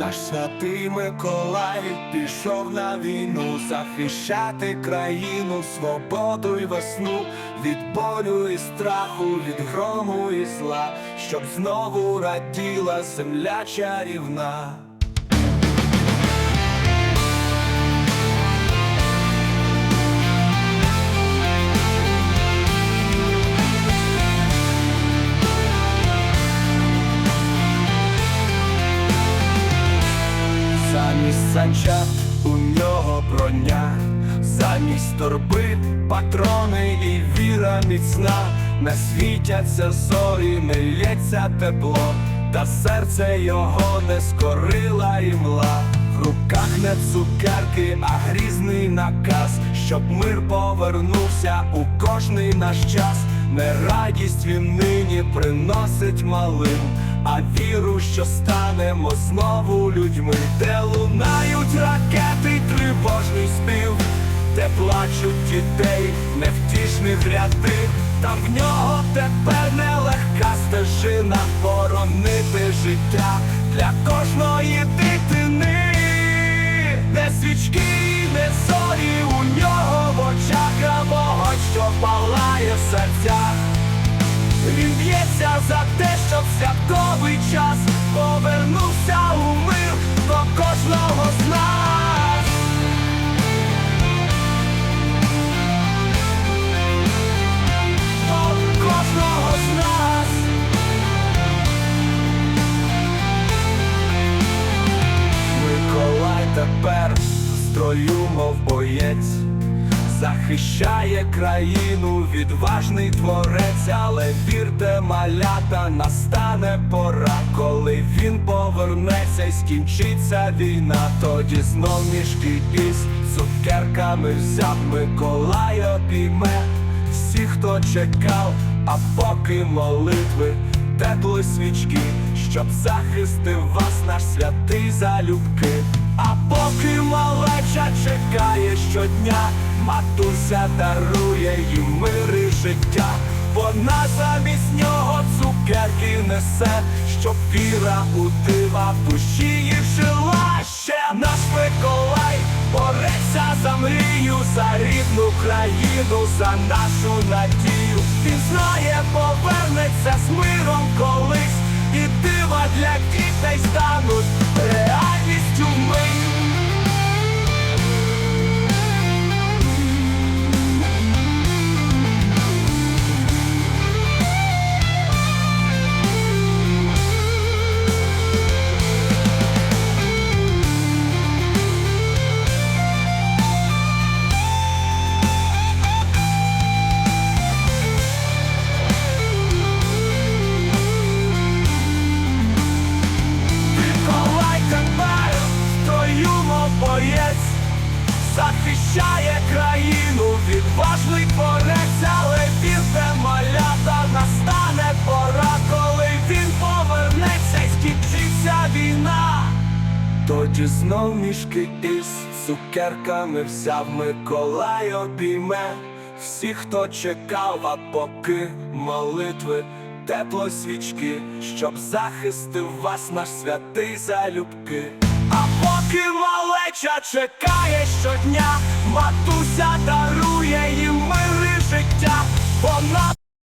Наш святий Миколай пішов на війну захищати країну, свободу й весну від болю і страху, від грому і зла, щоб знову раділа земля чарівна. Замість санча у нього броня, замість торби патрони і віра міцна, не світяться зорі, не лється тепло, та серце його не скорила і мла. В руках не цукерки, а грізний наказ, щоб мир повернувся у кожний наш час. Не радість він нині приносить малим, а віру, що станемо знову людьми, ряди, там в нього тепер нелегка стежина боронити життя для кожної дитини, не свічки, не зорі у нього в очах, а вогонь, що палає в серцях. Він б'ється за те, щоб святковий час повернувся у мир до кожного тепер строю, мов боєць. Захищає країну, відважний творець, але вірте, малята, настане пора, коли він повернеться і скінчиться війна, тоді знов мішки із цукерками взяв Миколай обійме всі, хто чекав, а поки молитви, теплі свічки, щоб захистив вас наш святий залюбки. Щодня, матуся дарує їм мири життя. Вона замість нього цукерки несе, щоб віра у дива в душі їх жила. Ще наш Миколай бореться за мрію, за рідну країну, за нашу надію. Він захищає країну, відважний творець, але вірте, малята, настане пора, коли він повернеться і скінчиться війна. Тоді знов мішки із цукерками взяв Миколай обійме всіх, хто чекав, а поки молитви, тепло свічки, щоб захистив вас наш святий залюбки. А поки малеча чекає щодня, матуся дарує